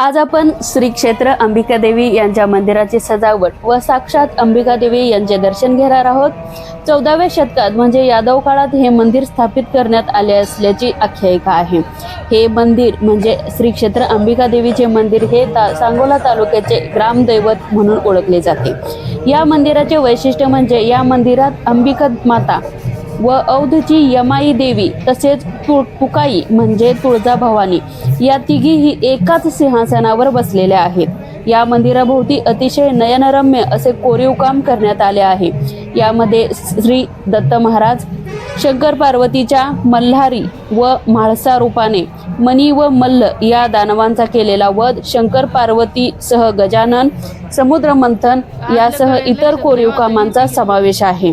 आज आपण श्री क्षेत्र अंबिका देवी यांच्या मंदिराची सजावट व साक्षात अंबिका देवी यांचे दर्शन घेणार आहोत. चौदाव्या शतकात म्हणजे यादव काळात हे मंदिर स्थापित करण्यात आले असल्याची आख्यायिका आहे. हे मंदिर म्हणजे श्री क्षेत्र अंबिका देवीचे मंदिर हे ता सांगोला तालुक्याचे ग्रामदैवत म्हणून ओळखले जाते. या मंदिराचे वैशिष्ट्य म्हणजे या मंदिरात अंबिका माता व औधची यमाई देवी तसेच तु तुकाई म्हणजे तुळजाभवानी या तिघीही एकाच सिंहासनावर बसलेल्या आहेत. या मंदिराभोवती अतिशय नयनरम्य असे कोरीव काम करण्यात आले आहे. यामध्ये श्री दत्त महाराज शंकर पार्वतीच्या मल्हारी व म्हाळसा रूपाने मनी व मल्ल या दानवांचा केलेला वध शंकर पार्वती सह गजानन समुद्र मंथन यासह इतर कोरीव कामांचा समावेश आहे.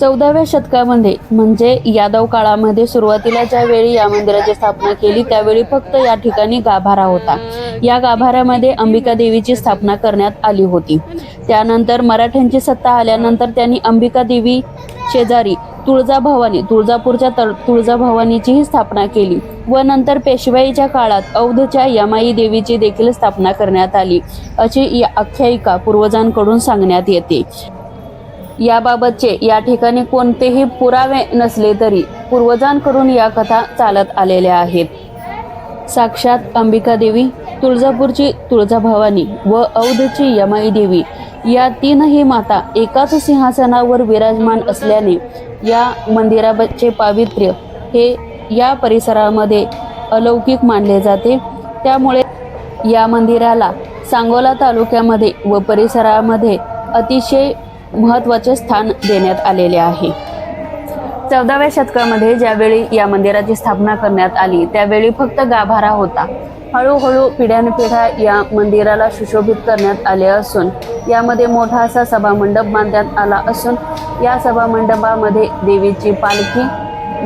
चौदाव्या शतकामध्ये म्हणजे यादव काळामध्ये सुरुवातीला ज्यावेळी या मंदिराची स्थापना केली त्यावेळी फक्त या ठिकाणी गाभारा होता. या गाभाऱ्यामध्ये अंबिका देवीची स्थापना करण्यात आली होती. त्यानंतर मराठ्यांची सत्ता आल्यानंतर त्यांनी अंबिका देवी शेजारी तुळजाभवानी तुळजापूरच्या तळ तुळजाभवानीचीही स्थापना केली व नंतर पेशवाईच्या काळात औधच्या यमाई देवीची देखील स्थापना करण्यात आली अशी या आख्यायिका पूर्वजांकडून सांगण्यात येते. याबाबतचे या ठिकाणी कोणतेही पुरावे नसले तरी पूर्वजांकडून या कथा चालत आलेल्या आहेत. साक्षात अंबिका देवी तुळजापूरची तुळजाभवानी व औधची यमाई देवी या तीनही माता एकाच सिंहासनावर विराजमान असल्याने या मंदिराचे पावित्र्य हे या परिसरामध्ये अलौकिक मानले जाते. त्यामुळे या मंदिराला सांगोला तालुक्यामध्ये व परिसरामध्ये अतिशय महत्त्वाचे स्थान देण्यात आलेले आहे. चौदाव्या शतकामध्ये ज्यावेळी या मंदिराची स्थापना करण्यात आली त्यावेळी फक्त गाभारा होता. हळूहळू पिढ्यानपिढ्या या मंदिराला सुशोभित करण्यात आले असून यामध्ये मोठा असा सभामंडप बांधण्यात आला असून या सभामंडपामध्ये देवीची पालखी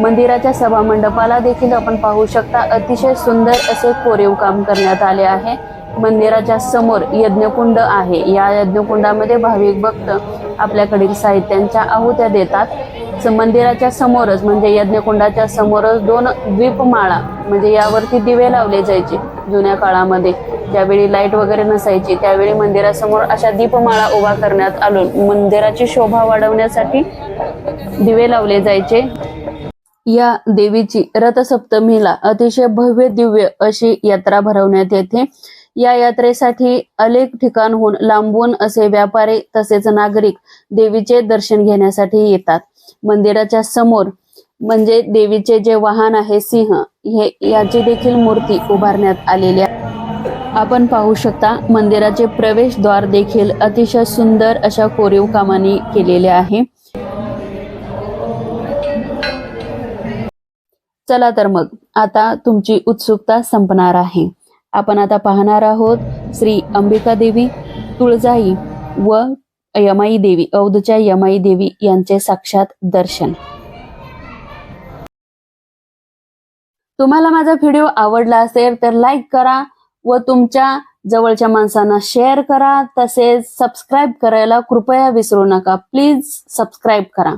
मंदिराच्या सभामंडपाला देखील आपण पाहू शकता अतिशय सुंदर असे कोरीव काम करण्यात आले आहे. मंदिराच्या समोर यज्ञकुंड आहे. या यज्ञकुंडामध्ये भाविक भक्त आपल्याकडील साहित्यांच्या आहुत्या देतात. मंदिराच्या समोरच म्हणजे यज्ञकुंडाच्या समोरच दोन द्वीपमाळा म्हणजे यावरती दिवे लावले जायचे जुन्या काळामध्ये. ज्यावेळी लाइट वगैरे नसायची त्यावेळी मंदिरासमोर अशा दीपमाळा उभा करण्यात आलून मंदिराची शोभा वाढवण्यासाठी दिवे लावले जायचे. या देवीची रथसप्तमीला अतिशय भव्य दिव्य अशी यात्रा भरवण्यात येते. या यात्रेसाठी अनेक ठिकाणहून लांबून असे व्यापारी तसेच नागरिक देवीचे दर्शन घेण्यासाठी येतात. मंदिराच्या समोर म्हणजे देवीचे जे वाहन आहे सिंह हे याची देखील मूर्ती उभारण्यात आलेली आहे. आपण पाहू शकता मंदिराचे प्रवेशद्वार देखील अतिशय सुंदर अशा कोरीव कामाने केलेले आहे. चला तर मग आता तुमची उत्सुकता संपणार आहे. आपण आता पाहणार आहोत श्री अंबिका देवी तुळजाई व यमाई देवी औधच्या यमाई देवी यांचे साक्षात दर्शन. तुम्हाला माझा व्हिडिओ आवडला असेल तर लाईक करा व तुमच्या जवळच्या माणसांना शेअर करा. तसेच सबस्क्राईब करायला कृपया विसरू नका. प्लीज सबस्क्राईब करा.